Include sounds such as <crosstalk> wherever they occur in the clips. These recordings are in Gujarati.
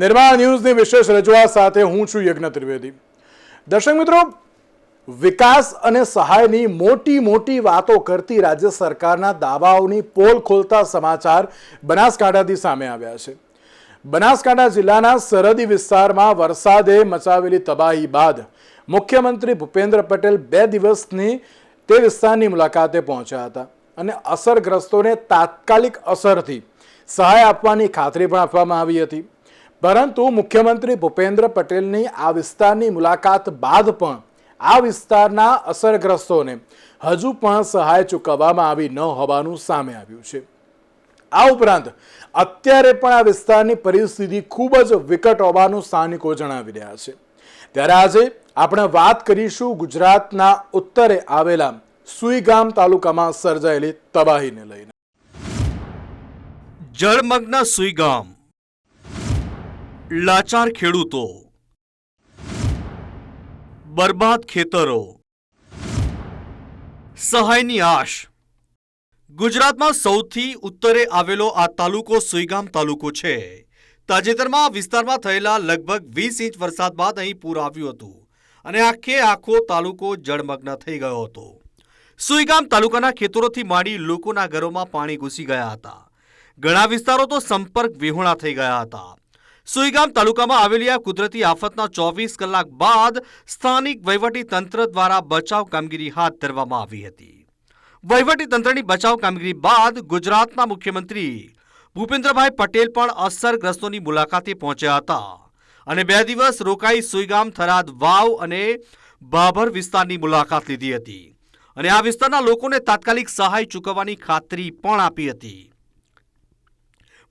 નિર્માણ ન્યૂઝની વિશેષ રજૂઆત સાથે હું છું યજ્ઞ ત્રિવેદી. દર્શક મિત્રો, વિકાસ અને સહાયની મોટી મોટી વાતો કરતી રાજ્ય સરકારના દાવાઓની પોલ ખોલતા સમાચાર બનાસકાંઠાથી સામે આવ્યા છે. બનાસકાંઠા જિલ્લાના સરહદી વિસ્તારમાં વરસાદે મચાવેલી તબાહી બાદ મુખ્યમંત્રી ભૂપેન્દ્ર પટેલ બે દિવસની તે વિસ્તારની મુલાકાતે પહોંચ્યા હતા અને અસરગ્રસ્તોને તાત્કાલિક અસરથી સહાય આપવાની ખાતરી પણ આપવામાં આવી હતી. પરંતુ મુખ્યમંત્રી ભૂપેન્દ્ર પટેલની આ વિસ્તારની મુલાકાત બાદ પણ આ વિસ્તારના અસરગ્રસ્તોને હજુ પણ સહાય ચૂકવવામાં આવી ન હોવાનું સામે આવ્યું છે. આ ઉપરાંત અત્યારે પણ આ વિસ્તારની પરિસ્થિતિ ખૂબ જ વિકટ હોવાનું સ્થાનિકો જણાવી રહ્યા છે. ત્યારે આજે આપણે વાત કરીશું ગુજરાતના ઉત્તરે આવેલા સુઈગામ તાલુકામાં સર્જાયેલી તબાહીને લઈને. જળમગ્ન સુઈગામ લાચાર ખેડૂતો. બરબાદ ખેતરો. સહાયની આશ. ગુજરાતમાં સૌથી ઉત્તરે આવેલો આ તાલુકો સુઈગામ તાલુકો છે. તાજેતરમાં આ વિસ્તારમાં થયેલા લગભગ વીસ ઇંચ વરસાદ બાદ અહીં પૂર આવ્યું હતું અને આખે આખો તાલુકો જળમગ્ન થઈ ગયો હતો. સુઈગામ તાલુકાના ખેતરોથી માંડી લોકોના ઘરોમાં પાણી ઘૂસી ગયા હતા. ઘણા વિસ્તારો તો સંપર્ક વિહોણા થઈ ગયા હતા. સુઈગામ તાલુકામાં આવેલી આ કુદરતી આફતના ચોવીસ કલાક બાદ સ્થાનિક વહીવટી તંત્ર દ્વારા બચાવ કામગીરી હાથ ધરવામાં આવી હતી. વહીવટી તંત્રની બચાવ કામગીરી બાદ ગુજરાતના મુખ્યમંત્રી ભૂપેન્દ્રભાઈ પટેલ પણ અસરગ્રસ્તોની મુલાકાતે પહોંચ્યા હતા અને બે દિવસ રોકાઈ સુઈગામ, થરાદ, વાવ અને બાભર વિસ્તારની મુલાકાત લીધી હતી અને આ વિસ્તારના લોકોને તાત્કાલિક સહાય ચૂકવવાની ખાતરી પણ આપી હતી.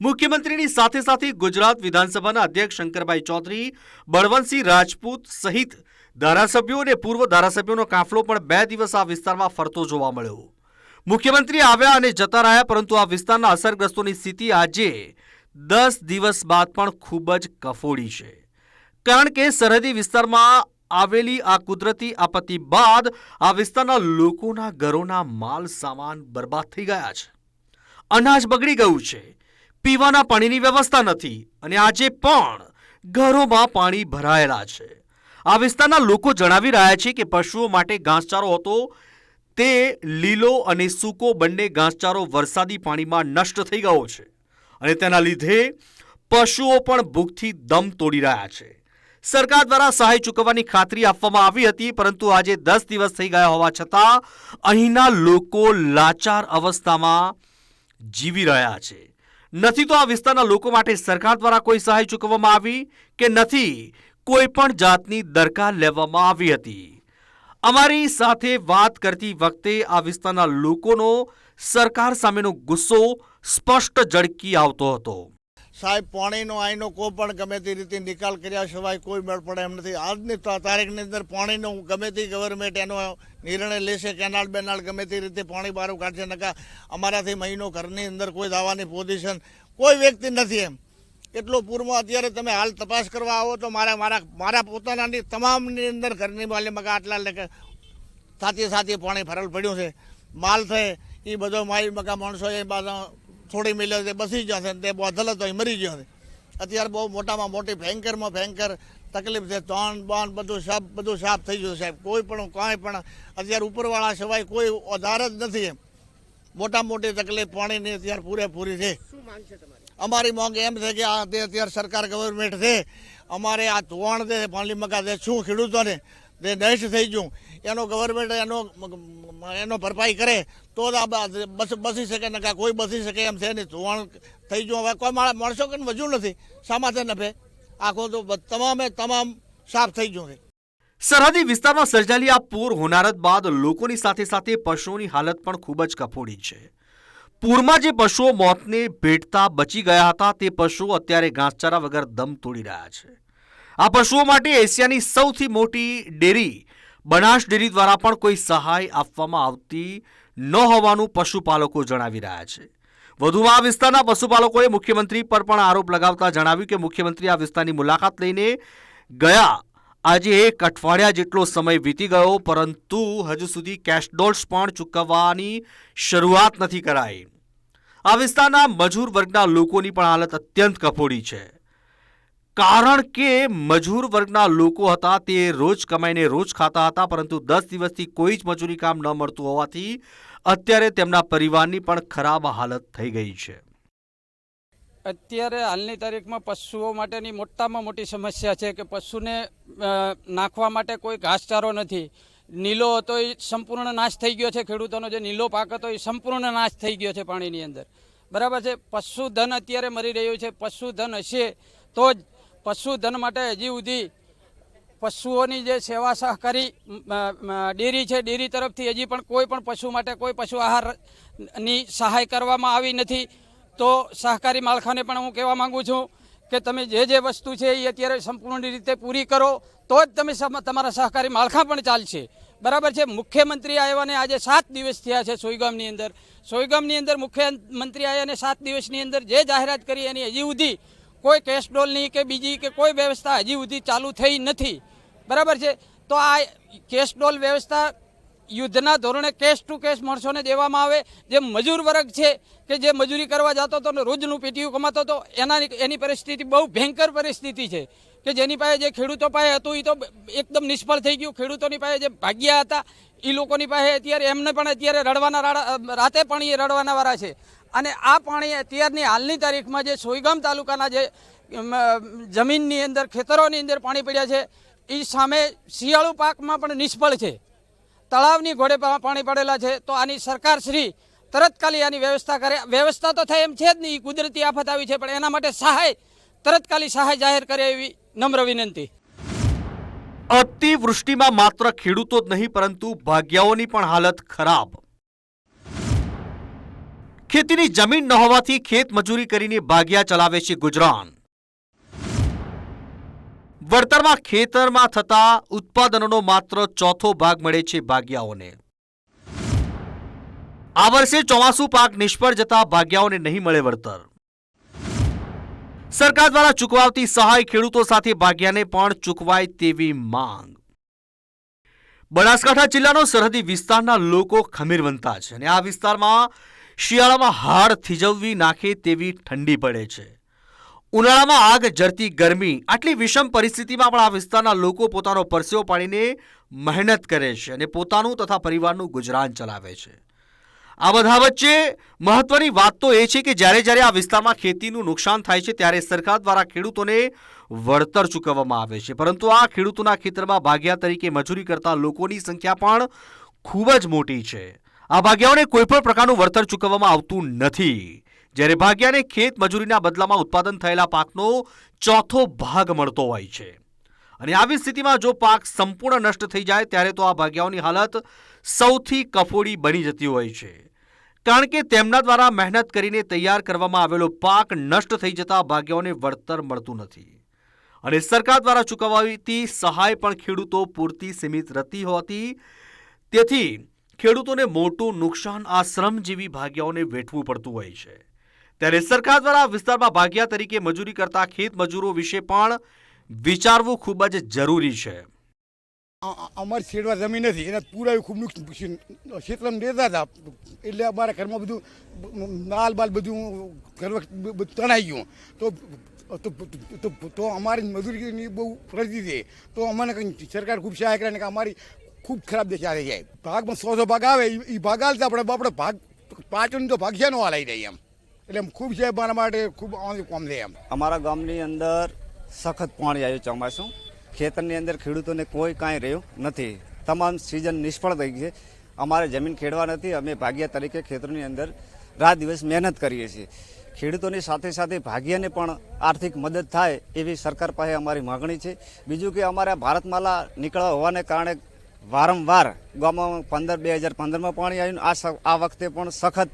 મુખ્યમંત્રીની સાથે સાથે ગુજરાત વિધાનસભાના અધ્યક્ષ શંકરભાઈ ચૌધરી, બળવંતસિંહ રાજપૂત સહિત ધારાસભ્યો અને પૂર્વ ધારાસભ્યોનો કાફલો પણ બે દિવસ આ વિસ્તારમાં ફરતો જોવા મળ્યો. મુખ્યમંત્રી આવ્યા અને જતા રહ્યા, પરંતુ આ વિસ્તારના અસરગ્રસ્તોની સ્થિતિ આજે દસ દિવસ બાદ પણ ખૂબ જ કફોડી છે. કારણ કે સરહદી વિસ્તારમાં આવેલી આ કુદરતી આપત્તિ બાદ આ વિસ્તારના લોકોના ઘરોના માલ સામાન બરબાદ થઈ ગયા છે. અનાજ બગડી ગયું છે. પીવાના પાણીની વ્યવસ્થા નથી અને આજે પણ ઘરોમાં પાણી ભરાયેલા છે. આ વિસ્તારના લોકો જણાવી રહ્યા છે કે પશુઓ માટે ઘાસચારો હતો. તે લીલો અને સૂકો બંને ઘાસચારો વરસાદી પાણીમાં નષ્ટ થઈ ગયો છે અને તેના લીધે પશુઓ પણ ભૂખથી દમ તોડી રહ્યા છે. સરકાર દ્વારા સહાય ચૂકવવાની ખાતરી આપવામાં આવી હતી, પરંતુ આજે દસ દિવસ થઈ ગયા હોવા છતાં અહીંના લોકો લાચાર અવસ્થામાં જીવી રહ્યા છે. નથી તો આ વિસ્તારના લોકો માટે સરકાર દ્વારા કોઈ સહાય ચૂકવવામાં આવી કે નથી કોઈ પણ જાતની દરકાર લેવામાં આવી હતી. અમારી સાથે વાત કરતી વખતે આ વિસ્તારના લોકોનો સરકાર સામેનો ગુસ્સો સ્પષ્ટ ઝળકી આવતો હતો. સાહેબ, પાણીનો આઈનો કોઈ પણ ગમે તે રીતે નિકાલ કર્યા સિવાય કોઈ મેળ પડે એમ નથી. આજની તારીખની અંદર પાણીનો ગમે તે ગવર્મેન્ટ એનો નિર્ણય લેશે કેનાલ બેનાલ ગમે તે રીતે પાણી બહાર કાઢશે નકા અમારાથી મહિનો ઘરની અંદર કોઈ દાવાની પોઝિશન કોઈ વ્યક્તિ નથી એમ. એટલો પૂરમાં અત્યારે તમે હાલ તપાસ કરવા આવો તો મારા મારા મારા પોતાનાની તમામની અંદર ઘરની માલે મગા આટલા લેખે સાથે સાથે પાણી ફરલ પડ્યું છે. માલ થાય એ બધો મારી મકા માણસો એ બાજુ થોડી મિલ્યો તે બસી જશે ને તે બોધલ હતો એ મરી ગયો છે. અત્યારે બહુ મોટામાં મોટી ભયંકરમાં ભયંકર તકલીફ છે તણ બાણ બધું સાફ બધું સાફ થઈ ગયું સાહેબ. કોઈ પણ કાંઈ પણ અત્યારે ઉપરવાળા સિવાય કોઈ આધાર જ નથી એમ. મોટા મોટી તકલીફ પાણીની અત્યારે પૂરેપૂરી છે. અમારી માંગ એમ છે કે આ તે અત્યારે સરકાર ગવર્મેન્ટ છે. અમારે આ ધોવાણ છે પાણી મગા છે શું ખેડૂતોને જે નષ્ટ થઈ ગયું. એનો ગવર્મેન્ટ એનો એનો ભરપાઈ કરે તો જ આ બસ બસી શકે નકા કોઈ બસી શકે એમ છે ને ધોવાણ થઈ ગયું. હવે કોઈ મારા માણસો કે વધુ નથી. સામાથે નફે આખો તો તમામે તમામ સાફ થઈ ગયું છે. સરહદી વિસ્તારમાં સર્જાયેલી આ પૂર હોનારત બાદ લોકોની સાથે સાથે પશુઓની હાલત પણ ખૂબ જ કફોડી છે. પૂરમાં જે પશુઓ મોતને ભેટતા બચી ગયા હતા, તે પશુઓ અત્યારે ઘાસચારા વગર દમ તોડી રહ્યા છે. આ પશુઓ માટે એશિયાની સૌથી મોટી ડેરી બનાસ ડેરી દ્વારા પણ કોઈ સહાય આપવામાં આવતી ન હોવાનું પશુપાલકો જણાવી રહ્યા છે. વધુમાં આ વિસ્તારના પશુપાલકોએ મુખ્યમંત્રી પર પણ આરોપ લગાવતા જણાવ્યું કે મુખ્યમંત્રી આ વિસ્તારની મુલાકાત લઈને ગયા. આજે એક અઠવાડિયા જેટલો સમય વીતી ગયો, પરંતુ હજુ સુધી કેશડોલ્સ પણ ચૂકવવાની શરૂઆત નથી કરાઈ. આ વિસ્તારના મજૂર વર્ગના લોકોની પણ હાલત અત્યંત કફોડી છે. કારણ કે મજૂર વર્ગના લોકો હતા, તે રોજ કમાઈને રોજ ખાતા હતા, પરંતુ દસ દિવસથી કોઈ જ મજૂરી કામ ન મળતું હોવાથી અત્યારે તેમના પરિવારની પણ ખરાબ હાલત થઈ ગઈ છે. અત્યારે હાલની તારીખમાં પશુઓ માટેની મોટામાં મોટી સમસ્યા છે કે પશુને નાખવા માટે કોઈ ઘાસચારો નથી. નીલો હતો એ સંપૂર્ણ નાશ થઈ ગયો છે, ખેડૂતોનો જે નીલો પાક હતો એ સંપૂર્ણ નાશ થઈ ગયો છે પાણીની અંદર. બરાબર છે? પશુધન અત્યારે મરી રહ્યું છે. પશુધન હશે તો જ પશુધન માટે હજી સુધી પશુઓની જે સેવા સહકારી ડેરી છે, ડેરી તરફથી હજી પણ કોઈ પણ પશુ માટે કોઈ પશુ આહારની સહાય કરવામાં આવી નથી. તો સહકારી માળખાને પણ હું કહેવા માંગુ છું કે તમે જે જે વસ્તુ છે એ અત્યારે સંપૂર્ણ રીતે પૂરી કરો, તો જ તમે તમારા સહકારી માળખા પણ ચાલશે. બરાબર છે? મુખ્યમંત્રી આવ્યાને આજે સાત દિવસ થયા છે સોયગામની અંદર. સોયગામની અંદર મુખ્યમંત્રી આવ્યાને સાત દિવસની અંદર જે જાહેરાત કરી એની હજી સુધી કોઈ કેશ ડોલની કે બીજી કે કોઈ વ્યવસ્થા હજી સુધી ચાલુ થઈ નથી. બરાબર છે? તો આ કેશ ડોલ વ્યવસ્થા યુદ્ધના ધોરણે કેશ ટુ કેશ માણસોને દેવામાં આવે. જે મજૂર વર્ગ છે કે જે મજૂરી કરવા જતો હતો ને રોજનું પીટીયું કમાતો હતો એના એની પરિસ્થિતિ બહુ ભયંકર પરિસ્થિતિ છે કે જેની પાસે જે ખેડૂતો પાસે હતું એ તો એકદમ નિષ્ફળ થઈ ગયું. ખેડૂતોની પાસે જે ભાગ્યા હતા એ લોકોની પાસે અત્યારે એમને પણ અત્યારે રડવાના રાતે પણ એ રડવાના વાળા છે. અને આ પાણી અત્યારની હાલની તારીખમાં જે સોયગામ તાલુકાના જે જમીનની અંદર, ખેતરોની અંદર પાણી પડ્યા છે એ સામે શિયાળુ પાકમાં પણ નિષ્ફળ છે. તળાવની ઘોડે પાણી પડેલા છે, તો આની સરકારશ્રી તરતકાલી આની વ્યવસ્થા કરે. વ્યવસ્થા તો થાય એમ છે જ નહીં કુદરતી આફત આવી છે, પણ એના માટે સહાય, તરતકાલી સહાય જાહેર કરે એવી નમ્ર વિનંતી. અતિવૃષ્ટિમાં માત્ર ખેડૂતો જ નહીં, પરંતુ ભાગ્યાઓની પણ હાલત ખરાબ. ખેતીની જમીન ન હોવાથી ખેત મજૂરી કરીને ભાગ્યા ચલાવે છે ગુજરાન. વળતરમાં ખેતરમાં થતા ઉત્પાદનોનો માત્ર ચોથો ભાગ મળે છે ભાગ્યાઓને આ વર્ષે ચોમાસુ પાક નિષ્ફળ જતા ભાગ્યાઓને નહીં મળે વળતર. સરકાર દ્વારા ચૂકવાતી સહાય ખેડૂતો સાથે ભાગ્યાને પણ ચૂકવાય તેવી માંગ. બનાસકાંઠા જિલ્લાનો સરહદી વિસ્તારના લોકો ખમીરવંતા છે અને આ વિસ્તારમાં શિયાળામાં હાડ થીજવવી નાખે તેવી ઠંડી પડે છે. ઉનાળામાં આગ જરતી ગરમી આટલી વિષમ પરિસ્થિતિમાં પણ આ વિસ્તારના લોકો પોતાનો પરસેવો પાડીને મહેનત કરે છે અને પોતાનું તથા પરિવારનું ગુજરાન ચલાવે છે. આ બધા વચ્ચે મહત્વની વાત તો એ છે કે જ્યારે જ્યારે આ વિસ્તારમાં ખેતીનું નુકસાન થાય છે ત્યારે સરકાર દ્વારા ખેડૂતોને વળતર ચૂકવવામાં આવે છે. પરંતુ આ ખેડૂતોના ખેતરમાં ભાગ્યા તરીકે મજૂરી કરતા લોકોની સંખ્યા પણ ખૂબ જ મોટી છે. આ ભાગ્યાઓને કોઈપણ પ્રકારનું વળતર ચૂકવવામાં આવતું નથી. જ્યારે ભાગ્યાને ખેત મજૂરીના બદલામાં ઉત્પાદન થયેલા પાકનો ચોથો ભાગ મળતો હોય છે. અને આવી સ્થિતિમાં જો પાક સંપૂર્ણ નષ્ટ થઈ જાય, ત્યારે તો આ ભાગ્યાઓની હાલત સૌથી કફોડી બની જતી હોય છે. કારણ કે તેમના દ્વારા મહેનત કરીને તૈયાર કરવામાં આવેલો પાક નષ્ટ થઈ જતા ભાગ્યાઓને વળતર મળતું નથી. અને સરકાર દ્વારા ચૂકવાતી સહાય પણ ખેડૂતો પૂરતી સીમિત રહેતી હોતી તેથી ખેડૂતોને મોટું નુકસાન આ શ્રમજીવી ભાગ્યાઓને વેઠવું પડતું હોય છે. ત્યારે સરકાર દ્વારા વિસ્તારમાં ભાગ્યા તરીકે મજૂરી કરતા ખેત મજૂરો વિશે પણ વિચારવું ખૂબ જ જરૂરી છે. અમારી શેડવા જમીન નથી, એને પૂરા ખૂબ નુકસાન ક્ષેત્રમાં દેતા હતા. એટલે અમારા ઘરમાં બધું માલ બાલ બધું ઘર તણાઈ ગયું. તો તો તો અમારી મજૂરીની બહુ ફરજી છે. તો અમને કંઈ સરકાર ખૂબ સહાય કરે કે અમારી ખૂબ ખરાબ દશા થઈ જાય ભાગમાં સો સો ભાગ આવે એ ભાગ હાલતા આપણે આપણે ભાગ પાંચનો તો ભાગ છે નો હાલાઈ જાય એમ. એટલે એમ ખૂબ છે મારા માટે, ખૂબ કોમ છે એમ. અમારા ગામની અંદર સખત પાણી આવ્યું ચોમાસું. ખેતરની અંદર ખેડૂતોને કોઈ કાંઈ રહ્યું નથી. તમામ સિઝન નિષ્ફળ થઈ છે. અમારે જમીન ખેડવા નથી, અમે ભાગ્યા તરીકે ખેતરની અંદર રાત દિવસ મહેનત કરીએ છીએ. ખેડૂતોની સાથે સાથે ભાગ્યને પણ આર્થિક મદદ થાય એવી સરકાર પાસે અમારી માગણી છે. બીજું કે અમારા ભારતમાલા નીકળવા હોવાને કારણે વારંવાર ગામમાં પંદર બે હજાર પંદરમાં પાણી આવ્યું આ આ વખતે પણ સખત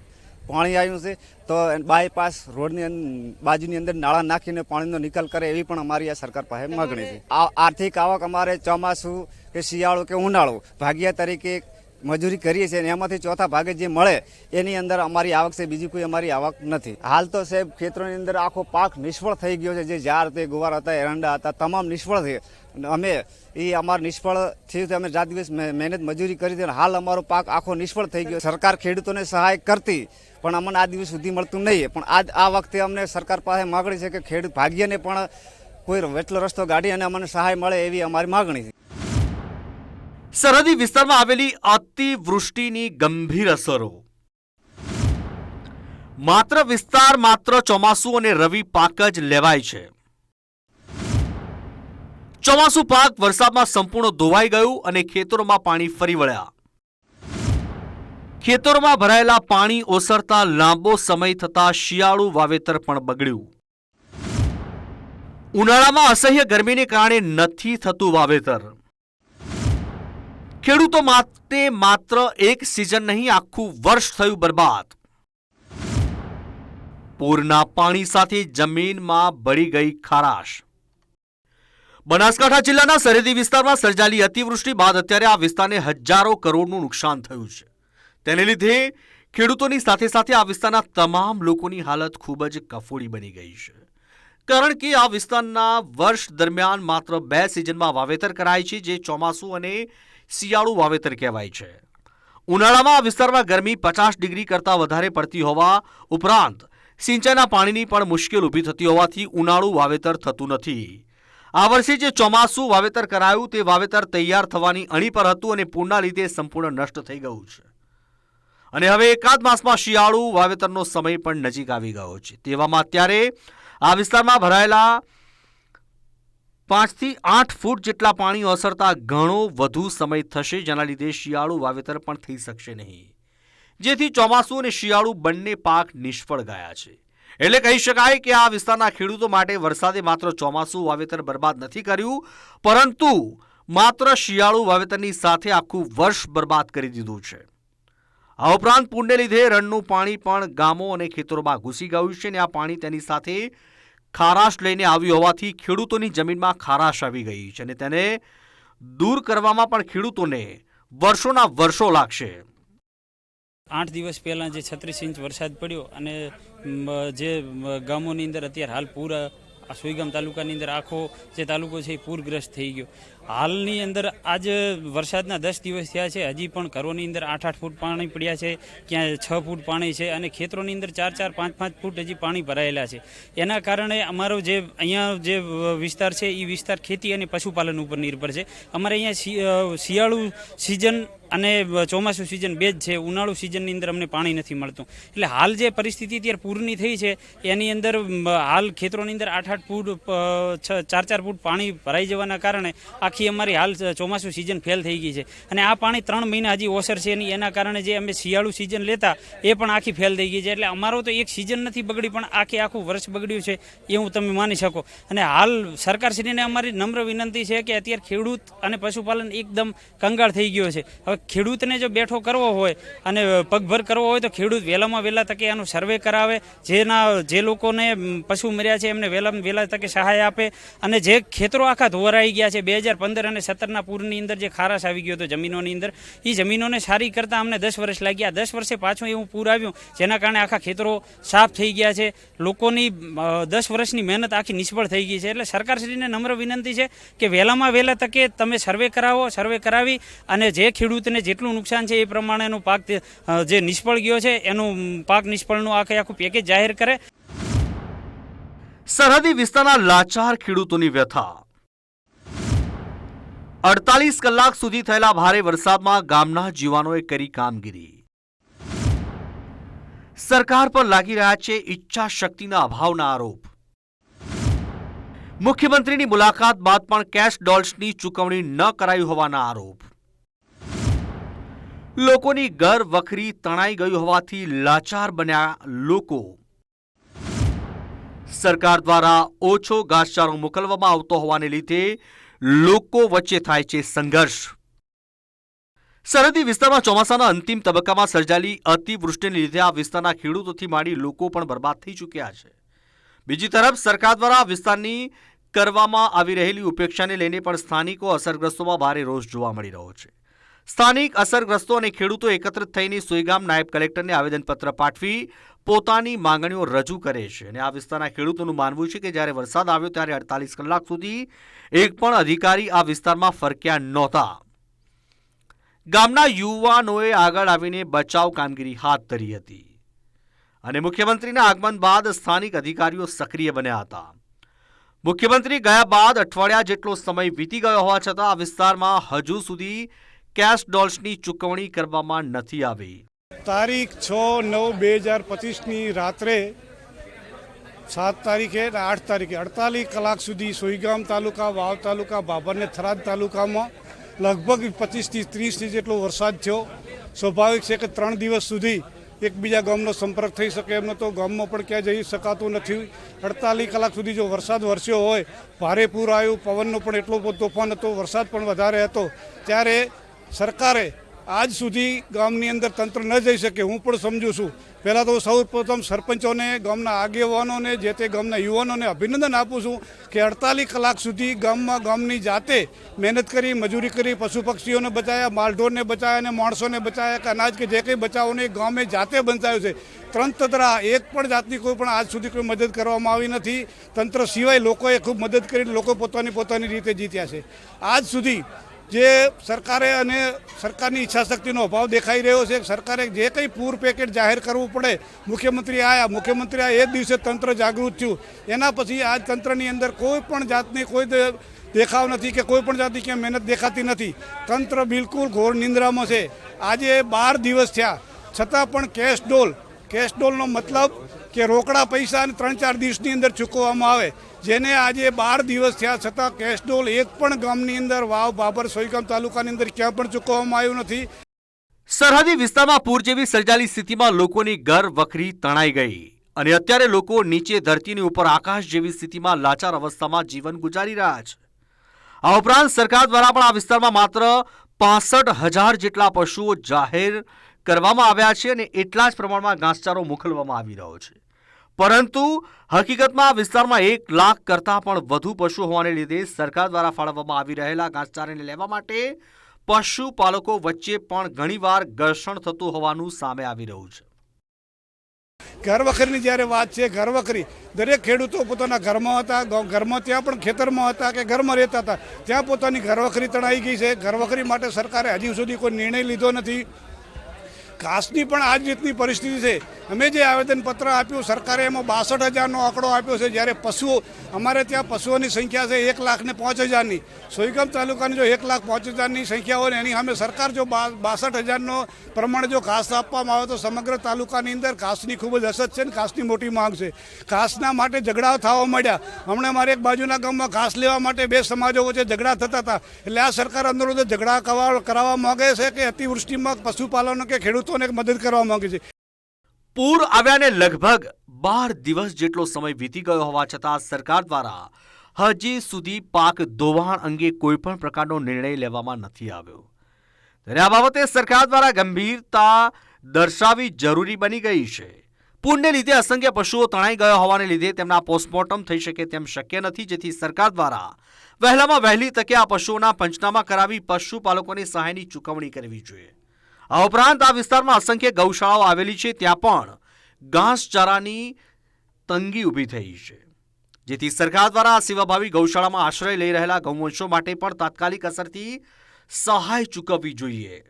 પાણી આવ્યું છે. તો બાયપાસ રોડની બાજુની અંદર નાળા નાખીને પાણીનો નિકાલ કરે એવી પણ અમારી આ સરકાર પાસે માગણી છે. આ આર્થિક આવક અમારે ચોમાસું કે શિયાળો કે ઉનાળો ભાગ્યા તરીકે મજૂરી કરીએ છીએ અને એમાંથી ચોથા ભાગે જે મળે એની અંદર અમારી આવક છે. બીજી કોઈ અમારી આવક નથી. હાલ તો સાહેબ ખેતરોની અંદર આખો પાક નિષ્ફળ થઈ ગયો છે. જે ઝાડ તે ગુવાર હતા એરંડા હતા તમામ નિષ્ફળ થઈ અમે એ અમાર નિષ્ફળ થયું અમે રાત દિવસ મહે- મહેનત મજૂરી કરી હતી હાલ અમારો પાક આખો નિષ્ફળ થઈ ગયો. સરકાર ખેડૂતોને સહાય કરતી, પણ અમને આ દિવસ સુધી મળતું નહીં. પણ આજ આ વખતે અમને સરકાર પાસે માગણી છે કે ખેડૂત ભાગ્યને પણ કોઈ વેટલો રસ્તો ગાડી અને અમને સહાય મળે એવી અમારી માગણી છે. સરહદી વિસ્તારમાં આવેલી અતિવૃષ્ટિની ગંભીર અસરો. માત્ર વિસ્તાર માત્ર ચોમાસું અને રવિ પાક જ લેવાય છે. ચોમાસુ પાક વરસાદમાં સંપૂર્ણ ધોવાઈ ગયું અને ખેતરોમાં પાણી ફરી વળ્યા. ખેતરોમાં ભરાયેલા પાણી ઓસરતા લાંબો સમય થતા શિયાળુ વાવેતર પણ બગડ્યું. ઉનાળામાં અસહ્ય ગરમીને કારણે નથી થતું વાવેતર. ખેડૂતો માટે માત્ર એક સિઝન નહીં, આખું વર્ષ થયું બરબાદ. પૂરના પાણી સાથે જમીનમાં બળી ગઈ ખારાશ. બનાસકાંઠા જિલ્લાના સરહદી વિસ્તારમાં સર્જાયેલી અતિવૃષ્ટિ બાદ અત્યારે આ વિસ્તારને હજારો કરોડનું નુકસાન થયું છે. તેને લીધે ખેડૂતોની સાથે સાથે આ વિસ્તારના તમામ લોકોની હાલત ખૂબ જ કફોડી બની ગઈ છે. કારણ કે આ વિસ્તારના વર્ષ દરમિયાન માત્ર બે સિઝનમાં વાવેતર કરાય છે, જે ચોમાસું અને શિયાળુ વાવેતર કહેવાય છે. ઉનાળામાં આ વિસ્તારમાં ગરમી પચાસ ડિગ્રી કરતાં વધારે પડતી હોવા ઉપરાંત સિંચાઈના પાણીની પણ મુશ્કેલ ઊભી થતી હોવાથી ઉનાળુ વાવેતર થતું નથી. આ વર્ષે જે ચોમાસું વાવેતર કરાયું તે વાવેતર તૈયાર થવાની અણી પર હતું અને પૂરના લીધે સંપૂર્ણ નષ્ટ થઈ ગયું છે. અને હવે એકાદ માસમાં શિયાળુ વાવેતરનો સમય પણ નજીક આવી ગયો છે. તેવામાં અત્યારે આ વિસ્તારમાં ભરાયેલા પાંચથી આઠ ફૂટ જેટલા પાણી ઓસરતા ઘણો વધુ સમય થશે, જેના લીધે શિયાળુ વાવેતર પણ થઈ શકશે નહીં. જેથી ચોમાસું અને શિયાળુ બંને પાક નિષ્ફળ ગયા છે. એટલે કહી શકાય કે આ વિસ્તારના ખેડૂતો માટે વરસાદે માત્ર ચોમાસું વાવેતર બરબાદ નથી કર્યું, પરંતુ માત્ર શિયાળુ વાવેતરની સાથે આખું વર્ષ બરબાદ કરી દીધું છે. આ ઉપરાંત પૂરને લીધે રણનું પાણી પણ ગામો અને ખેતરોમાં ઘૂસી ગયું છે અને આ પાણી તેની સાથે ખારાશ લઈને આવ્યું હોવાથી ખેડૂતોની જમીનમાં ખારાશ આવી ગઈ છે અને તેને દૂર કરવામાં પણ ખેડૂતોને વર્ષોના વર્ષો લાગશે. આઠ દિવસ પહેલાં જે છત્રીસ ઇંચ વરસાદ પડ્યો અને જે ગામોની અંદર અત્યારે હાલ પૂર, આ સુઈગામ તાલુકાની અંદર આખો જે તાલુકો છે એ પૂરગ્રસ્ત થઈ ગયો. હાલની અંદર આજ વરસાદના દસ દિવસ થયા છે, હજી પણ ઘરોની અંદર આઠ આઠ ફૂટ પાણી પડ્યા છે ક્યાં છ ફૂટ પાણી છે અને ખેતરોની અંદર ચાર ચાર પાંચ પાંચ ફૂટ હજી પાણી ભરાયેલા છે. એના કારણે અમારો જે, અહીંયા જે વિસ્તાર છે, એ વિસ્તાર ખેતી અને પશુપાલન ઉપર નિર્ભર છે. અમારે અહીંયા શિયાળુ સિઝન અને ચોમાસું સિઝન બે જ છે, ઉનાળુ સિઝનની અંદર અમને પાણી નથી મળતું. એટલે હાલ જે પરિસ્થિતિ અત્યારે પૂરની થઈ છે, એની અંદર હાલ ખેતરોની અંદર આઠ આઠ ફૂટ ચાર ચાર ફૂટ પાણી ભરાઈ જવાના કારણે આખી અમારી હાલ ચોમાસું સિઝન ફેલ થઈ ગઈ છે. અને આ પાણી ત્રણ મહિના હજી ઓસર છે એની, એના કારણે જે અમે શિયાળુ સિઝન લેતા, એ પણ આખી ફેલ થઈ ગઈ છે. એટલે અમારો તો એક સિઝન નથી બગડી, પણ આખે આખું વર્ષ બગડ્યું છે, એ હું તમે માની શકો. અને હાલ સરકારશ્રીને અમારી નમ્ર વિનંતી છે કે અત્યારે ખેડૂત અને પશુપાલન એકદમ કંગાળ થઈ ગયો છે. હવે ખેડૂતને જો બેઠો કરવો હોય અને પગભર કરવો હોય તો ખેડૂત વહેલામાં વહેલા તકે એનું સર્વે કરાવે. જેના, જે લોકોને પશુ મર્યા છે એમને વહેલામાં વહેલા તકે સહાય આપે. અને જે ખેતરો આખા ધોવરાઈ ગયા છે, બે હજાર પંદર અને સત્તરના પૂરની અંદર જે ખારાશ આવી ગયો હતો જમીનોની અંદર એ જમીનોને સારી કરતાં અમને દસ વર્ષ લાગ્યા. દસ વર્ષે પાછું એવું પૂર આવ્યું, જેના કારણે આખા ખેતરો સાફ થઈ ગયા છે. લોકોની દસ વર્ષની મહેનત આખી નિષ્ફળ થઈ ગઈ છે. એટલે સરકારશ્રીને નમ્ર વિનંતી છે કે વહેલામાં વહેલા તકે તમે સર્વે કરાવો સર્વે કરાવી અને જે ખેડૂતને જેટલું નુકસાન છે એ પ્રમાણેનો પાક જે નિષ્ફળ ગયો છે, એનું પાક નિષ્ફળનું આખે આખું પેકેજ જાહેર કરે. સરહદી વિસ્તારના લાચાર ખેડૂતોની વ્યથા. અડતાલીસ કલાક સુધી થયેલા ભારે વરસાદમાં ગામના જીવાનોએ કરી કામગીરી. સરકાર પર લાગી રહ્યા છે ઈચ્છા શક્તિના અભાવના આરોપ. મુખ્યમંત્રીની મુલાકાત બાદ પણ કેશ ડોલ્સની ચૂકવણી ન કરાઈ હોવાના આરોપ. લોકોની ઘર વખરી તણાઈ ગયું હોવાથી લાચાર બન્યા લોકો. સરકાર દ્વારા ઓછો ઘાસચારો મોકલવામાં આવતો હોવાને લીધે લોકો વચ્ચે થાય છે સંઘર્ષ. સરહદી વિસ્તારમાં ચોમાસાના અંતિમ તબક્કામાં સર્જાયેલી અતિવૃષ્ટિને લીધે આ વિસ્તારના ખેડૂતોથી માંડી લોકો પણ બરબાદ થઈ ચૂક્યા છે. બીજી તરફ સરકાર દ્વારા આ વિસ્તારની કરવામાં આવી રહેલી ઉપેક્ષાને લઈને પણ સ્થાનિકો અસરગ્રસ્તોમાં ભારે રોષ જોવા મળી રહ્યો છે. સ્થાનિક અસરગ્રસ્તો અને ખેડૂતો એકત્રિત થઈને સુઈગામ નાયબ કલેક્ટરને આવેદનપત્ર પાઠવી પોતાની માંગણીઓ રજૂ કરે છે. અને આ વિસ્તારના ખેડૂતોનું માનવું છે કે જ્યારે વરસાદ આવ્યો ત્યારે અડતાલીસ કલાક સુધી એક પણ અધિકારી આ વિસ્તારમાં ફરક્યા નહોતા. ગામના યુવાનોએ આગળ આવીને બચાવ કામગીરી હાથ ધરી હતી. અને મુખ્યમંત્રીના આગમન બાદ સ્થાનિક અધિકારીઓ સક્રિય બન્યા હતા. મુખ્યમંત્રી ગયા બાદ અઠવાડિયા જેટલો સમય વીતી ગયો હોવા છતાં આ વિસ્તારમાં હજુ સુધી કેશ ડોલ્સની ચૂકવણી કરવામાં નથી આવી. તારીખ છ નવ બે હજાર પચીસની રાત્રે સાત તારીખે આઠ તારીખે અડતાલીસ કલાક સુધી સોઈગામ તાલુકા, વાવ તાલુકા બાબરને થરાદ તાલુકામાં લગભગ પચીસથી ત્રીસ ઇંચ જેટલો વરસાદ થયો. સ્વાભાવિક છે કે ત્રણ દિવસ સુધી એકબીજા ગામનો સંપર્ક થઈ શકે એમ નહોતો. ગામમાં પણ ક્યાં જઈ શકાતું નથી. અડતાલીસ કલાક સુધી જો વરસાદ વરસ્યો હોય, ભારે પૂર આવ્યું, પવનનો પણ એટલો બધો તોફાન હતો, વરસાદ પણ વધારે હતો. ત્યારે સરકારે આજ સુધી ગામની અંદર તંત્ર ન જઈ શકે, હું પણ સમજુ છું. પહેલાં તો સૌ પ્રથમ સરપંચોને, ગામના આગેવાનોને, જે તે ગામના યુવાનોને અભિનંદન આપું છું કે અડતાલીસ કલાક સુધી ગામમાં ગામની જાતે મહેનત કરી, મજૂરી કરી, પશુ પક્ષીઓને બચાવ્યા માલઢોરને બચાવ્યા અને માણસોને બચાવ્યા કે અનાજ કે જે કંઈ બચાવોને ગામે જાતે બંધાયું છે. તંત્ર એક પણ જાતની કોઈ પણ આજ સુધી કોઈ મદદ કરવામાં આવી નથી. તંત્ર સિવાય લોકોએ ખૂબ મદદ કરી લોકો પોતાની પોતાની રીતે જીત્યા છે. આજ સુધી જે સરકારે અને સરકારની ઈચ્છાશક્તિનો અભાવ દેખાઈ રહ્યો છે, સરકારે જે કંઈ પૂર પેકેટ જાહેર કરવું પડે, મુખ્યમંત્રી આવ્યા મુખ્યમંત્રી આ એ દિવસે તંત્ર જાગૃત થયું. એના પછી આ તંત્રની અંદર કોઈ પણ જાતની કોઈ દેખાવ નથી કે કોઈ પણ જાતની ક્યાં મહેનત દેખાતી નથી. તંત્ર બિલકુલ ઘોર નિંદ્રામાં છે. આજે બાર દિવસ થયા. છતાં પણ કેશ ડોલ, કેશ ડોલનો મતલબ કે રોકડા પૈસા ત્રણ ચાર દિવસની અંદર ચૂકવવામાં આવે. જેને આજે બાર દિવસ થયા છતાં કેશ એક પણ ગામની અંદર વાવ, બાબર, સોઈગામ તાલુકાની અંદર ક્યાં પણ ચૂકવવામાં આવ્યું નથી. સરહદી વિસ્તારમાં પૂર જેવી સર્જાયેલી સ્થિતિમાં લોકોની ઘર વખરી તણાઈ ગઈ અને અત્યારે લોકો નીચે ધરતીની ઉપર આકાશ જેવી સ્થિતિમાં લાચાર અવસ્થામાં જીવન ગુજારી રહ્યા છે. આ ઉપરાંત સરકાર દ્વારા પણ આ વિસ્તારમાં માત્ર પાસઠ હજાર જેટલા પશુઓ જાહેર કરવામાં આવ્યા છે અને એટલા જ પ્રમાણમાં ઘાસચારો મોકલવામાં આવી રહ્યો છે. પરંતુ હકીકતમાં આ વિસ્તારમાં એક લાખ કરતાં પણ વધુ પશુ હોવાને લીધે સરકાર દ્વારા ફાળવવામાં આવી રહેલા ઘાસચારાને લેવા માટે પશુપાલકો વચ્ચે પણ ઘણીવાર ઘર્ષણ થતું હોવાનું સામે આવી રહ્યું છે. ઘર વખરીની જ્યારે વાત છે, ઘર વખરી, દરેક ખેડૂતો પોતાના ઘરમાં હતા ઘરમાં, ત્યાં પણ ખેતરમાં હતા કે ઘરમાં રહેતા હતા. ત્યાં પોતાની ઘર વખરી તણાઈ ગઈ છે. ઘર વખરી માટે સરકારે હજી સુધી કોઈ નિર્ણય લીધો નથી. ઘાસની પણ આ જ રીતની પરિસ્થિતિ છે. અમે જે આવેદનપત્ર આપ્યું, સરકારે એમાં બાસઠ હજારનો આંકડો આપ્યો છે. જ્યારે પશુઓ, અમારે ત્યાં પશુઓની સંખ્યા છે એક લાખ ને પાંચ હજારની. સોઈગામ તાલુકાની જો એક લાખ પાંચ હજારની સંખ્યા હોય એની સામે સરકાર જો બાસઠ હજારનો પ્રમાણે જો ઘાસ આપવામાં આવે તો સમગ્ર તાલુકાની અંદર ઘાસની ખૂબ જ અસર છે ને, ઘાસની મોટી માંગ છે. ઘાસના માટે ઝઘડાઓ થવા માંડ્યા. હમણાં અમારે એક બાજુના ગામમાં ઘાસ લેવા માટે બે સમાજો વચ્ચે ઝઘડા થતા હતા. એટલે આ સરકાર અંદર ઝઘડા કરાવવા માંગે છે કે અતિવૃષ્ટિમાં પશુપાલનો કે ખેડૂતોને મદદ કરવા માંગે છે. પૂર આવ્યાને લગભગ બાર દિવસ જેટલો સમય વીતી ગયો હોવા છતાં સરકાર દ્વારા હજી સુધી પાક ધોવાણ અંગે કોઈ પણ પ્રકારનો નિર્ણય લેવામાં નથી આવ્યો. ત્યારે આ બાબતે સરકાર દ્વારા ગંભીરતા દર્શાવી જરૂરી બની ગઈ છે. પૂરને લીધે અસંખ્ય પશુઓ તણાઈ ગયા હોવાને લીધે તેમના પોસ્ટમોર્ટમ થઈ શકે તેમ શક્ય નથી, જેથી સરકાર દ્વારા વહેલામાં વહેલી તકે આ પશુઓના પંચનામા કરાવી પશુપાલકોની સહાયની ચૂકવણી કરવી જોઈએ. આ ઉપરાંત આ વિસ્તારમાં અસંખ્ય ગૌશાળાઓ આવેલી છે, ત્યાં પણ ઘાસચારાની તંગી ઊભી થઈ છે. જેથી સરકાર દ્વારા સેવાભાવી ગૌશાળામાં આશ્રય લઈ રહેલા ગૌવંશો માટે પણ તાત્કાલિક અસરથી સહાય ચૂકવવી જોઈએ.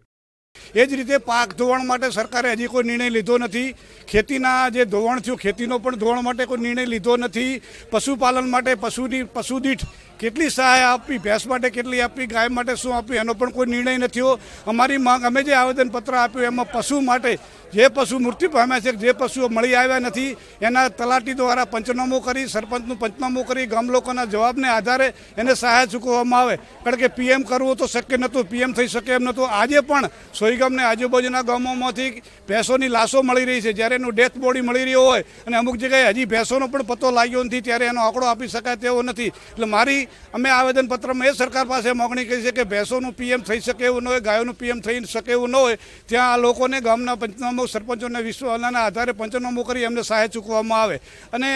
એ જ રીતે પાક ધોવાણ માટે સરકારે હજી કોઈ નિર્ણય લીધો નથી. ખેતીના જે ધોવાણ થયું, ખેતીનો પણ ધોવાણ માટે કોઈ નિર્ણય લીધો નથી. પશુપાલન માટે પશુની પશુ દીઠ કેટલી સહાય આપવી ભેંસ માટે કેટલી આપવી ગાય માટે શું આપવી એનો પણ કોઈ નિર્ણય નથી હો. અમારી માંગ, અમે જે આવેદનપત્ર આપ્યું એમાં પશુ માટે, જે પશુ મૃત્યુ પામ્યા છે, જે પશુઓ મળી આવ્યા નથી, એના તલાટી દ્વારા પંચનામું કરી, સરપંચનું પંચનામું કરી, ગામ લોકોના જવાબને આધારે એને સહાય ચૂકવવામાં આવે. કારણ કે પીએમ કરવું તો શક્ય નહોતું, પીએમ થઈ શકે એમ નહોતું. આજે પણ સોઈગામને આજુબાજુના ગામોમાંથી ભેંસોની લાશો મળી રહી છે. જ્યારે એનું ડેથ બોડી મળી રહ્યો હોય અને અમુક જગ્યાએ હજી ભેંસોનો પણ પતો લાગ્યો નથી, ત્યારે એનો આંકડો આપી શકાય તેવો નથી. એટલે મારી અમે આવેદનપત્રમાં એ સરકાર પાસે માગણી કરી છે કે ભેંસોનું પીએમ થઈ શકે એવું ન હોય, ગાયોનું પીએમ થઈ શકે એવું ન હોય, ત્યાં આ લોકોને ગામના પંચનામો સરપંચોને વિશ્વના આધારે પંચનામો કરી એમને સહાય ચૂકવવામાં આવે. અને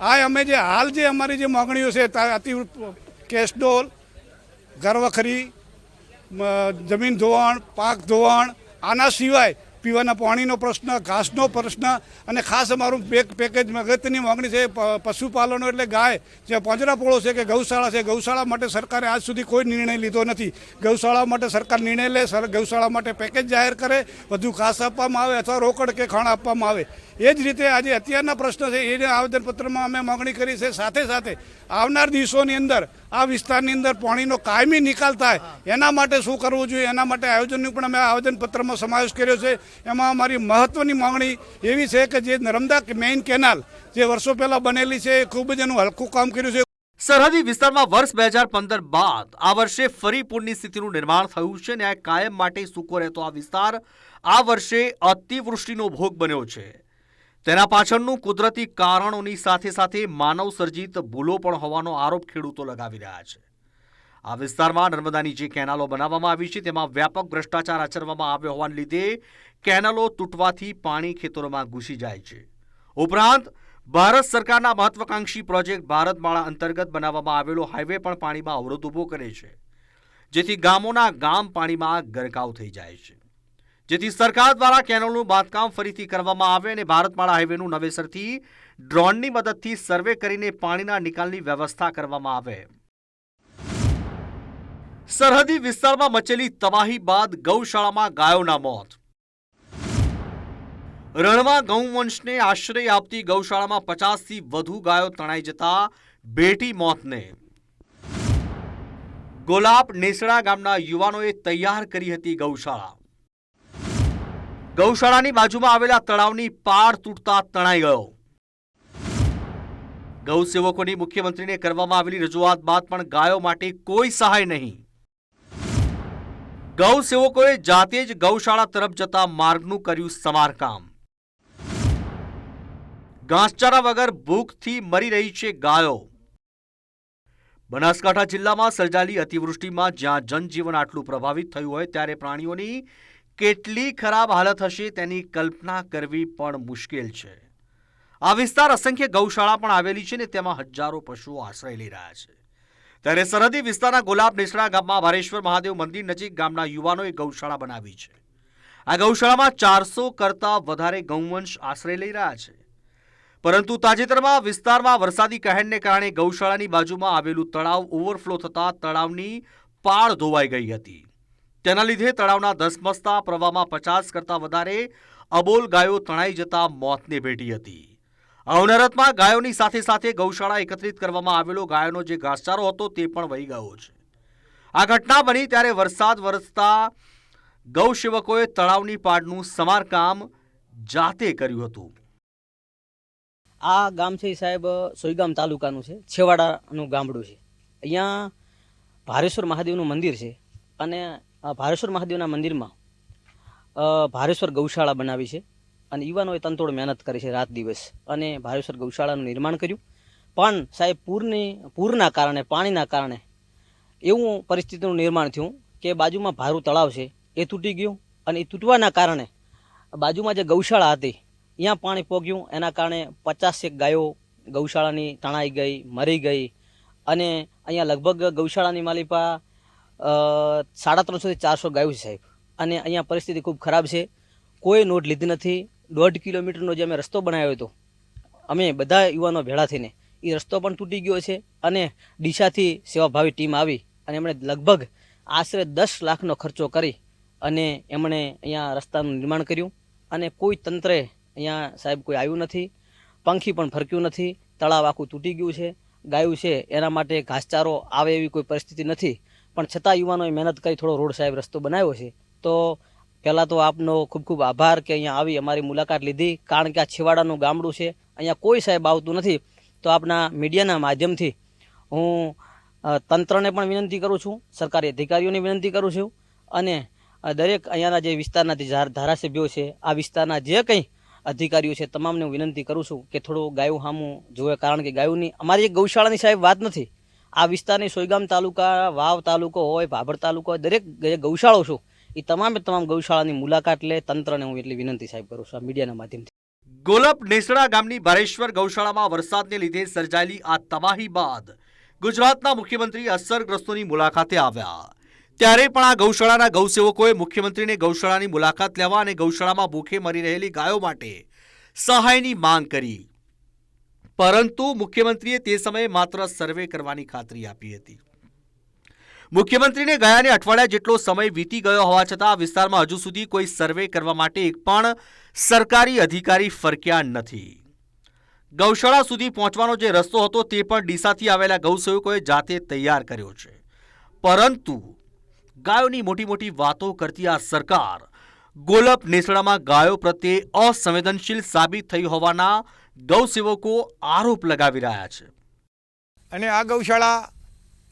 આ અમે જે હાલ જે અમારી જે માગણીઓ છે અતિ કેશડોલ ઘરવખરી જમીન ધોવાણ, પાક ધોવાણ, આના સિવાય પીવાના પાણીનો પ્રશ્ન, ઘાસનો પ્રશ્ન અને ખાસ અમારું પેક, પેકેજ અગત્યની માગણી છે પશુપાલનો એટલે ગાય. જે પાંજરાપોળો છે કે ગૌશાળા છે, ગૌશાળા માટે સરકારે આજ સુધી કોઈ નિર્ણય લીધો નથી. ગૌશાળા માટે સરકાર નિર્ણય લે ગૌશાળા માટે પેકેજ જાહેર કરે, વધુ ઘાસ આપવામાં આવે અથવા રોકડ કે ખાણ આપવામાં આવે. એ જ રીતે આજે અત્યારના પ્રશ્ન છે, એને આવેદનપત્રમાં અમે માગણી કરી છે. સાથે સાથે આવનાર દિવસોની અંદર આ વિસ્તારની અંદર પાણીનો કાયમી નિકાલ થાય, એના માટે શું કરવું જોઈએ, એના માટે આયોજનનું પણ અમે આવેદનપત્રમાં સમાવેશ કર્યો છે. એમાં અમારી મહત્ત્વની માંગણી એવી છે કે જે નર્મદા મેઇન કેનાલ જે વર્ષો પહેલાં બનેલી છે, એ ખૂબ જ એનું હલકું કામ કર્યું છે. સરહદી વિસ્તારમાં વર્ષ બે હજાર પંદર બાદ આ વર્ષે ફરી પૂરની સ્થિતિનું નિર્માણ થયું છે અને આ કાયમ માટે સૂકો રહેતો આ વિસ્તાર આ વર્ષે અતિવૃષ્ટિનો ભોગ બન્યો છે. તેના પાછળનું કુદરતી કારણોની સાથે સાથે માનવ સર્જિત ભૂલો પણ હોવાનો આરોપ ખેડૂતો લગાવી રહ્યા છે. આ વિસ્તારમાં નર્મદાની જે કેનાલો બનાવવામાં આવી છે, તેમાં વ્યાપક ભ્રષ્ટાચાર આચરવામાં આવ્યો હોવાને લીધે કેનાલો તૂટવાથી પાણી ખેતરોમાં ઘૂસી જાય છે. ઉપરાંત, ભારત સરકારના મહત્વાકાંક્ષી પ્રોજેક્ટ ભારતમાળા અંતર્ગત બનાવવામાં આવેલો હાઈવે પણ પાણીમાં અવરોધ ઊભો કરે છે, જેથી ગામોના ગામ પાણીમાં ગરકાવ થઈ જાય છે. જેથી સરકાર દ્વારા કેનલનું બાંધકામ ફરીથી કરવામાં આવે અને ભારતમાળા હાઈવેનું નવેસરથી ડ્રોનની મદદથી સર્વે કરીને પાણીના નિકાલની વ્યવસ્થા કરવામાં આવે. સરહદી વિસ્તારમાં મચેલી તબાહી બાદ ગૌશાળામાં ગાયોના મોત. રણવા ગૌવંશને આશ્રય આપતી ગૌશાળામાં પચાસથી વધુ ગાયો તણાઈ જતા બેટી મોતને. ગોલાબ નેસડા ગામના યુવાનોએ તૈયાર કરી હતી ગૌશાળા. ગૌશાળાની બાજુમાં આવેલા તળાવની પાર તૂટતા તણાઈ ગયો. ગૌ સેવકોની મુખ્યમંત્રીને કરવામાં આવેલી રજૂઆત બાદ પણ ગાયો માટે કોઈ સહાય નહીં. ગૌ સેવકોએ જાતે જ ગૌશાળા તરફ જતા માર્ગનું કર્યું સમારકામ. ઘાસચારા વગર ભૂખથી મરી રહી છે ગાયો. બનાસકાંઠા જિલ્લામાં સર્જાયેલી અતિવૃષ્ટિમાં જ્યાં જનજીવન આટલું પ્રભાવિત થયું હોય ત્યારે પ્રાણીઓની કેટલી ખરાબ હાલત હશે તેની કલ્પના કરવી પણ મુશ્કેલ છે. આ વિસ્તાર અસંખ્ય ગૌશાળા પણ આવેલી છે ને તેમાં હજારો પશુઓ આશ્રય લઈ રહ્યા છે. ત્યારે સરહદી વિસ્તારના ગુલાબ નેસડા ગામમાં ભારેશ્વર મહાદેવ મંદિર નજીક ગામના યુવાનોએ ગૌશાળા બનાવી છે. આ ગૌશાળામાં ચારસો કરતાં વધારે ગૌવંશ આશ્રય લઈ રહ્યા છે. પરંતુ તાજેતરમાં વિસ્તારમાં વરસાદી કહેરને કારણે ગૌશાળાની બાજુમાં આવેલું તળાવ ઓવરફ્લો થતાં તળાવની પાળ ધોવાઈ ગઈ હતી. તેના લીધે તળાવના ધસમસતા પ્રવાહમાં પચાસ કરતાં વધારે અબોલ ગાયો તણાઈ જતા મોતને ભેટી હતી. અવનરતમાં ગાયોની સાથે સાથે ગૌશાળા એકત્રિત કરવામાં આવેલો ગાયોનો જે ઘાસચારો હતો તે પણ વહી ગયો છે. આ ઘટના બની ત્યારે વરસાદ વરસતા ગૌસેવકોએ તળાવની પાડનું સમારકામ જાતે કર્યું હતું. આ ગામ છે સાહેબ, સોઈગામ તાલુકાનું છે, છેવાડાનું ગામડું છે. અહીંયા ભારેશ્વર મહાદેવનું મંદિર છે અને ભારેશ્વર મહાદેવના મંદિરમાં ભારેશ્વર ગૌશાળા બનાવી છે અને યુવાનોએ તનતોડ મહેનત કરી છે રાત દિવસ અને ભારેશ્વર ગૌશાળાનું નિર્માણ કર્યું. પણ સાહેબ, પૂરની, પૂરના કારણે, પાણીના કારણે એવું પરિસ્થિતિનું નિર્માણ થયું કે બાજુમાં ભારું તળાવ છે, એ તૂટી ગયું અને એ તૂટવાના કારણે બાજુમાં જે ગૌશાળા હતી અહીંયા પાણી પોગ્યું. એના કારણે પચાસેક ગાયો ગૌશાળાની તણાઈ ગઈ, મરી ગઈ અને અહીંયા લગભગ ગૌશાળાની માલિપા સાડા ત્રણસોથી ચારસો ગાયું છે સાહેબ. અને અહીંયા પરિસ્થિતિ ખૂબ ખરાબ છે. કોઈ નોટ લીધી નથી. દોઢ કિલોમીટરનો જે અમે રસ્તો બનાવ્યો હતો, અમે બધા યુવાનો ભેળા થઈને, એ રસ્તો પણ તૂટી ગયો છે અને ડીસાથી સેવાભાવી ટીમ આવી અને એમણે લગભગ આશરે દસ લાખનો ખર્ચો કરી અને એમણે અહીંયા રસ્તાનું નિર્માણ કર્યું. અને કોઈ તંત્રે અહીંયા સાહેબ કોઈ આવ્યું નથી, પંખી પણ ફરક્યું નથી, તળાવ આખું તૂટી ગયું છે, ગાયું છે, એના માટે ઘાસચારો આવે એવી કોઈ પરિસ્થિતિ નથી. પણ છતાં યુવાનોએ મહેનત કરી થોડો રોડ સાહેબ રસ્તો બનાવ્યો છે. તો પહેલાં તો આપનો ખૂબ ખૂબ આભાર કે અહીંયા આવી અમારી મુલાકાત લીધી, કારણ કે આ છેવાડાનું ગામડું છે. અહીંયા કોઈ સાહેબ આવતું નથી. તો આપના મીડિયાના માધ્યમથી હું તંત્રને પણ વિનંતી કરું છું, સરકારી અધિકારીઓને વિનંતી કરું છું, અને દરેક અહીંયાના જે વિસ્તારના જે ધાર- ધારાસભ્યો છે, આ વિસ્તારના જે કંઈ અધિકારીઓ છે, તમામને હું વિનંતી કરું છું કે થોડું ગાયું સામું જોવે કારણ કે ગાયુંની અમારી એક ગૌશાળાની સાહેબ વાત નથી. આ વિસ્તારની સોયગામ તાલુકા, વાવ તાલુકો હોય, ભાભર તાલુકો હોય, દરેક ગૌશાળો છું, એ તમામે તમામ ગૌશાળાની મુલાકાત લે તંત્રને હું એટલી વિનંતી સાહેબ કરું છું આ મીડિયાના માધ્યમથી. ગોલપ નેસડા ગામની ભારેશ્વર ગૌશાળામાં વરસાદને લીધે સર્જાયેલી આ તબાહી બાદ ગુજરાતના મુખ્યમંત્રી અસરગ્રસ્તોની મુલાકાતે આવ્યા. ત્યારે પણ આ ગૌશાળાના ગૌસેવકોએ મુખ્યમંત્રીને ગૌશાળાની મુલાકાત લેવા અને ગૌશાળામાં ભૂખે મરી રહેલી ગાયો માટે સહાયની માંગ કરી. પરંતુ મુખ્યમંત્રીએ તે સમયે માત્ર સર્વે કરવાની ખાતરી આપી હતી. મુખ્યમંત્રીને ગયાને અઠવાડિયા જેટલો સમય વીતી ગયો હોવા છતાં આ વિસ્તારમાં હજુ સુધી કોઈ સર્વે કરવા માટે એક પણ સરકારી અધિકારી ફરક્યા નથી. ગૌશાળા સુધી પહોંચવાનો જે રસ્તો હતો તે પણ ડીસાથી આવેલા ગૌસેવકોએ જાતે તૈયાર કર્યો છે. પરંતુ ગાયોની મોટી મોટી વાતો કરતી આ સરકાર ગોલપ નેસડામાં ગાયો પ્રત્યે અસંવેદનશીલ સાબિત થઈ હોવાના ગૌસેવકો આરોપ લગાવી રહ્યા છે. અને આ ગૌશાળા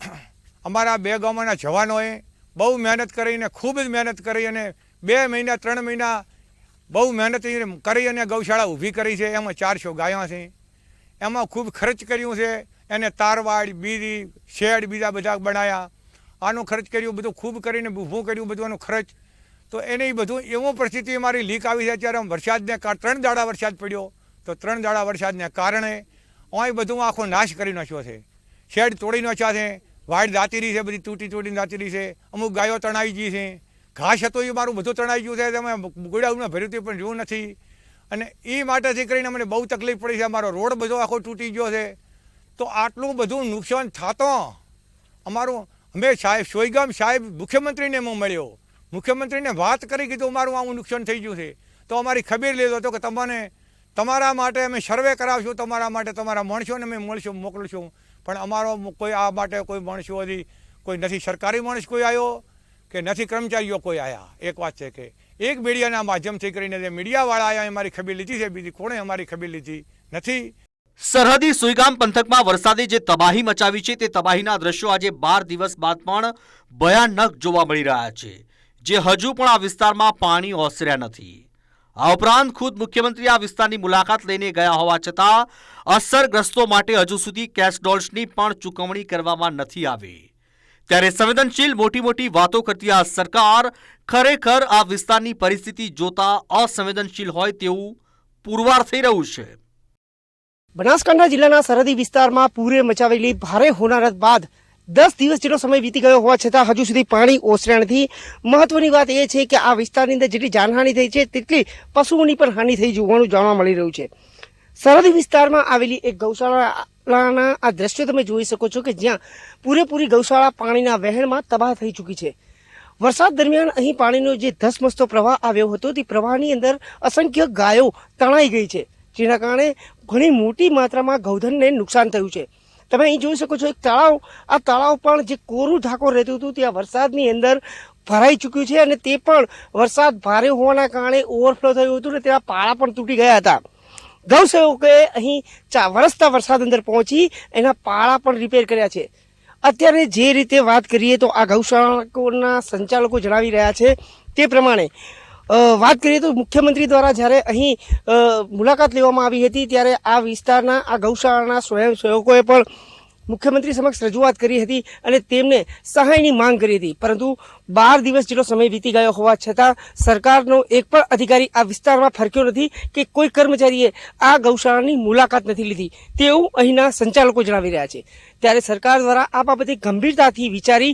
<clears throat> અમારા બે ગામોના જવાનોએ બહુ મહેનત કરીને ખૂબ જ મહેનત કરી અને બે મહિના, ત્રણ મહિના બહુ મહેનત કરી અને ગૌશાળા ઊભી કરી છે. એમાં ચારસો ગાયો છે. એમાં ખૂબ ખર્ચ કર્યું છે. એને તારવાડ, બીરી, શેડ બીજા બધા બનાવ્યા આનો ખર્ચ કર્યું, બધું ખૂબ કરીને ઊભું કર્યું બધું એનો ખર્ચ. તો એને બધું એવું પરિસ્થિતિ અમારી લીક આવી છે. ત્યારે વરસાદને ત્રણ દાડા વરસાદ પડ્યો. તો ત્રણ દાડા વરસાદને કારણે અહીં બધું આખો નાશ કરી નાખ્યો છે. શેડ તોડી નાખ્યા છે. વાડ દાતીરી છે, બધી તૂટી તૂટીને દાતીરી છે. અમુક ગાયો તણાઈ ગઈ છે. ઘાસ હતો એ મારું બધું તણાઈ ગયું છે. તમે ગોડાઉમાં ભર્યું હતું પણ જોયું નથી. અને એ માટેથી કરીને અમને બહુ તકલીફ પડી છે. અમારો રોડ બધો આખો તૂટી ગયો છે. તો આટલું બધું નુકસાન થતો. અમારું, અમે સાહેબ સોઈગામ સાહેબ મુખ્યમંત્રીને હું મળ્યો. મુખ્યમંત્રીને વાત કરી કીધું અમારું આવું નુકસાન થઈ ગયું છે. તો અમારી ખબર લીધો હતો કે તમને તમારા માટે અમે સર્વે કરાવશું, તમારા માટે તમારા માણસોને અમે મળશું, મોકલશું. પણ અમારો કોઈ આ માટે કોઈ માણસો હજી કોઈ નથી, સરકારી માણસ કોઈ આવ્યો કે નથી, કર્મચારીઓ કોઈ આવ્યા? એક વાત છે કે એક મીડિયાના માધ્યમથી કરીને જે મીડિયાવાળા આવ્યા, એ મારી ખબર લીધી છે, બીજી કોણે અમારી ખબર લીધી નથી. સરહદી સુઈગામ પંથકમાં વરસાદે જે તબાહી મચાવી છે, તે તબાહીના દ્રશ્યો આજે બાર દિવસ બાદ પણ ભયાનક જોવા મળી રહ્યા છે, જે હજુ પણ આ વિસ્તારમાં પાણી ઓસર્યા નથી. આ ઉપરાંત ખુદ મુખ્યમંત્રી આ વિસ્તારની મુલાકાત લઈને ગયા હોવા છતાં અસરગ્રસ્તો માટે હજુ સુધી કેશ ડોલ્સની પણ ચૂકવણી કરવામાં નથી આવી. ત્યારે સંવેદનશીલ મોટી મોટી વાતો કરતી આ સરકાર ખરેખર આ વિસ્તારની પરિસ્થિતિ જોતા અસંવેદનશીલ હોય તેવું પુરવાર થઈ રહ્યું છે. બનાસકાંઠા જિલ્લાના સરહદી વિસ્તારમાં પૂરે મચાવેલી ભારે હોનારત બાદ દસ દિવસ જેટલો સમય વીતી ગયો હોવા છતાં હજુ સુધી પાણી ઓસર્યા નથી. મહત્વની વાત એ છે કે આ વિસ્તારની અંદર જેટલી જાનહાનિ થઈ છે, તેટલી પશુઓની પણ હાનિ થઈ હોવાનું જાણવા મળી રહ્યું છે. સરહદી વિસ્તારમાં આવેલી એક ગૌશાળાના આ દ્રશ્યો તમે જોઈ શકો છો કે જ્યાં પૂરેપૂરી ગૌશાળા પાણીના વહેણમાં તબાહ થઈ ચૂકી છે. વરસાદ દરમિયાન અહીં પાણીનો જે ધસમસતો પ્રવાહ આવ્યો હતો, તે પ્રવાહની અંદર અસંખ્ય ગાયો તણાઈ ગઈ છે, જેના કારણે ઘણી મોટી માત્રામાં ગૌધનને નુકસાન થયું છે. તમે અહીં જોઈ શકો છો, એક તળાવ, આ તળાવ પણ જે કોરું ઢાકોર રહેતું હતું, ત્યાં વરસાદની અંદર ભરાઈ ચૂક્યું છે અને તે પણ વરસાદ ભારે હોવાના કારણે ઓવરફ્લો થયું હતું ને તેના પાળા પણ તૂટી ગયા હતા. ગૌસેવકોએ અહીં ચા, વરસતા વરસાદ અંદર પહોંચી એના પાળા પણ રિપેર કર્યા છે. અત્યારે જે રીતે વાત કરીએ તો આ ગૌશાળાઓના સંચાલકો જણાવી રહ્યા છે તે પ્રમાણે વાત કરીએ તો મુખ્યમંત્રી દ્વારા જ્યારે અહીં મુલાકાત લેવામાં આવી હતી ત્યારે આ વિસ્તારના, આ ગૌશાળાના સ્વયંસેવકોએ પણ મુખ્યમંત્રી સમક્ષ રજૂઆત કરી હતી અને તેમને સહાયની માંગ કરી હતી. પરંતુ બાર દિવસ જેટલો સમય વીતી ગયો હોવા છતાં સરકારનો એક પણ અધિકારી આ વિસ્તારમાં ફરક્યો નથી કે કોઈ કર્મચારીએ આ ગૌશાળાની મુલાકાત નથી લીધી. તેવું અહીંના સંચાલકો જણાવી રહ્યા છે. ત્યારે સરકાર દ્વારા આ બાબતે ગંભીરતાથી વિચારી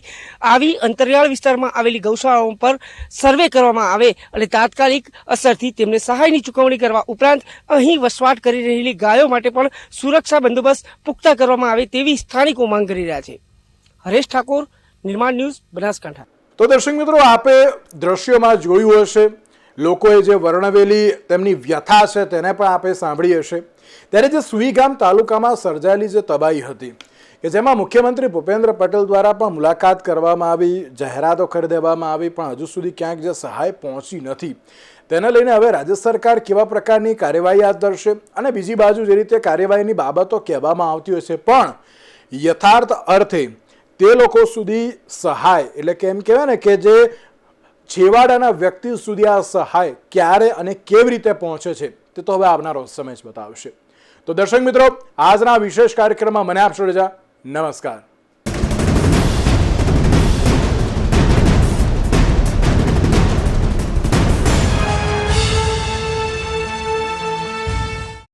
આવી અંતરિયાળ વિસ્તારમાં આવેલી ગૌશાળાઓ પર સર્વે કરવામાં આવે અને તાત્કાલિક અસરથી તેમને સહાયની ચૂકવણી કરવા ઉપરાંત અહીં વસવાટ કરી રહેલી ગાયો માટે પણ સુરક્ષા બંદોબસ્ત પુખ્તા કરવામાં આવે તેવી સ્થાનિકો માંગ કરી રહ્યા છે. હરેશ ઠાકોર, નિર્માણ ન્યૂઝ, બનાસકાંઠા. તો દર્શક મિત્રો, આપે દ્રશ્યોમાં જોયું હશે. લોકોએ જે વર્ણવેલી તેમની વ્યથા છે તેને પણ આપે સાંભળી હશે. ત્યારે જે સુઈગામ તાલુકામાં સર્જાયેલી જે તબાહી હતી કે જેમાં મુખ્યમંત્રી ભૂપેન્દ્ર પટેલ દ્વારા પણ મુલાકાત કરવામાં આવી, જાહેરાતો કરી દેવામાં આવી, પણ હજુ સુધી ક્યાંક જે સહાય પહોંચી નથી. તેને લઈને હવે રાજ્ય સરકાર કેવા પ્રકારની કાર્યવાહી હાથ ધરશે અને બીજી બાજુ જે રીતે કાર્યવાહીની બાબતો કહેવામાં આવતી હોય છે, પણ યથાર્થ અર્થે તે લોકો સુધી સહાય, એટલે કે એમ કહેવાય ને કે જે છેવાડાના વ્યક્તિ સુધી આ સહાય ક્યારે અને કેવી રીતે પહોંચે છે, તે તો હવે આવનારો સમય જ બતાવશે. તો દર્શક મિત્રો, આજના વિશેષ કાર્યક્રમમાં મને આપશો રજા નમસ્કાર.